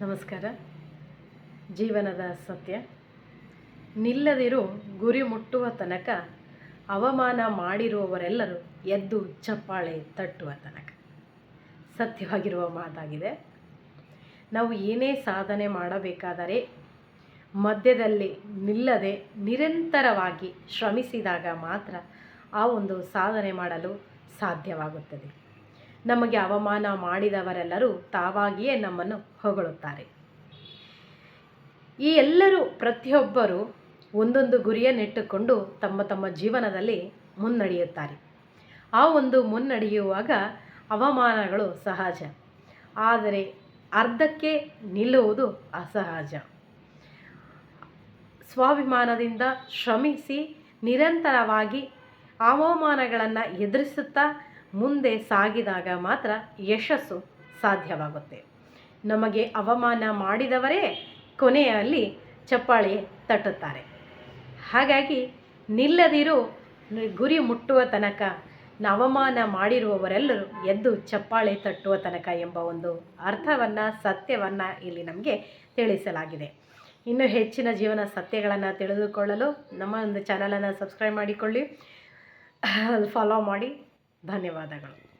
ನಮಸ್ಕಾರ. ಜೀವನದ ಸತ್ಯ. ನಿಲ್ಲದಿರು ಗುರಿ ಮುಟ್ಟುವ ತನಕ ಅವಮಾನ ಮಾಡಿರುವವರೆಲ್ಲರೂ ಎದ್ದು ಚಪ್ಪಾಳೆ ತಟ್ಟುವ ತನಕ. ಸತ್ಯವಾಗಿರುವ ಮಾತಾಗಿದೆ. ನಾವು ಏನೇ ಸಾಧನೆ ಮಾಡಬೇಕಾದರೆ ಮಧ್ಯದಲ್ಲಿ ನಿಲ್ಲದೆ ನಿರಂತರವಾಗಿ ಶ್ರಮಿಸಿದಾಗ ಮಾತ್ರ ಆ ಒಂದು ಸಾಧನೆ ಮಾಡಲು ಸಾಧ್ಯವಾಗುತ್ತದೆ. ನಮಗೆ ಅವಮಾನ ಮಾಡಿದವರೆಲ್ಲರೂ ತಾವಾಗಿಯೇ ನಮ್ಮನ್ನು ಹೊಗಳುತ್ತಾರೆ. ಈ ಎಲ್ಲರೂ ಪ್ರತಿಯೊಬ್ಬರು ಒಂದೊಂದು ಗುರಿಯನ್ನಿಟ್ಟುಕೊಂಡು ತಮ್ಮ ತಮ್ಮ ಜೀವನದಲ್ಲಿ ಮುನ್ನಡೆಯುತ್ತಾರೆ. ಆ ಒಂದು ಮುನ್ನಡೆಯುವಾಗ ಅವಮಾನಗಳು ಸಹಜ. ಆದರೆ ಅರ್ಧಕ್ಕೆ ನಿಲ್ಲುವುದು ಅಸಹಜ. ಸ್ವಾಭಿಮಾನದಿಂದ ಶ್ರಮಿಸಿ ನಿರಂತರವಾಗಿ ಅವಮಾನಗಳನ್ನು ಎದುರಿಸುತ್ತಾ ಮುಂದೆ ಸಾಗಿದಾಗ ಮಾತ್ರ ಯಶಸ್ಸು ಸಾಧ್ಯವಾಗುತ್ತೆ. ನಮಗೆ ಅವಮಾನ ಮಾಡಿದವರೇ ಕೊನೆಯಲ್ಲಿ ಚಪ್ಪಾಳೆ ತಟ್ಟುತ್ತಾರೆ. ಹಾಗಾಗಿ ನಿಲ್ಲದಿರು ಗುರಿ ಮುಟ್ಟುವ ತನಕ, ಅವಮಾನ ಮಾಡಿರುವವರೆಲ್ಲರೂ ಎದ್ದು ಚಪ್ಪಾಳೆ ತಟ್ಟುವ ತನಕ ಎಂಬ ಒಂದು ಅರ್ಥವನ್ನು, ಸತ್ಯವನ್ನು ಇಲ್ಲಿ ನಮಗೆ ತಿಳಿಸಲಾಗಿದೆ. ಇನ್ನು ಹೆಚ್ಚಿನ ಜೀವನ ಸತ್ಯಗಳನ್ನು ತಿಳಿದುಕೊಳ್ಳಲು ನಮ್ಮ ಒಂದು ಚಾನಲನ್ನು ಸಬ್ಸ್ಕ್ರೈಬ್ ಮಾಡಿಕೊಳ್ಳಿ. ಫಾಲೋ ಮಾಡಿ. ಧನ್ಯವಾದಗಳು